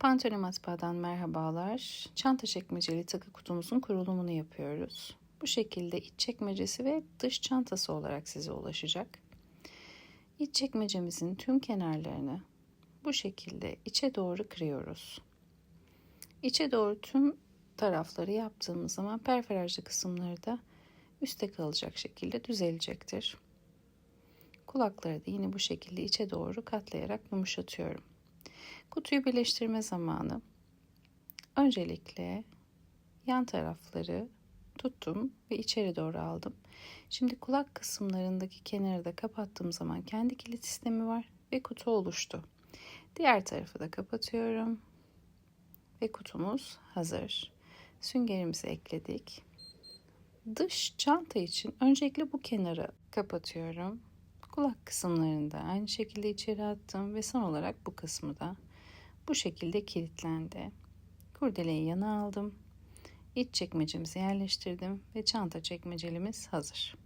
Pantone Matbaa'dan merhabalar. Çanta çekmeceli takı kutumuzun kurulumunu yapıyoruz. Bu şekilde iç çekmecesi ve dış çantası olarak size ulaşacak. İç çekmecemizin tüm kenarlarını bu şekilde içe doğru kırıyoruz. İçe doğru tüm tarafları yaptığımız zaman perforajlı kısımları da üste kalacak şekilde düzelecektir. Kulakları da yine bu şekilde içe doğru katlayarak yumuşatıyorum. Kutuyu birleştirme zamanı. Öncelikle yan tarafları tuttum ve içeri doğru aldım. Şimdi kulak kısımlarındaki kenarı da kapattığım zaman kendi kilit sistemi var ve kutu oluştu. Diğer tarafı da kapatıyorum ve kutumuz hazır. Süngerimizi ekledik. Dış çanta için öncelikle bu kenarı kapatıyorum. Kulak kısımlarını da aynı şekilde içeri attım ve son olarak bu kısmı da bu şekilde kilitlendi. Kurdeleyi yana aldım. İç çekmecemizi yerleştirdim ve çanta çekmecelimiz hazır.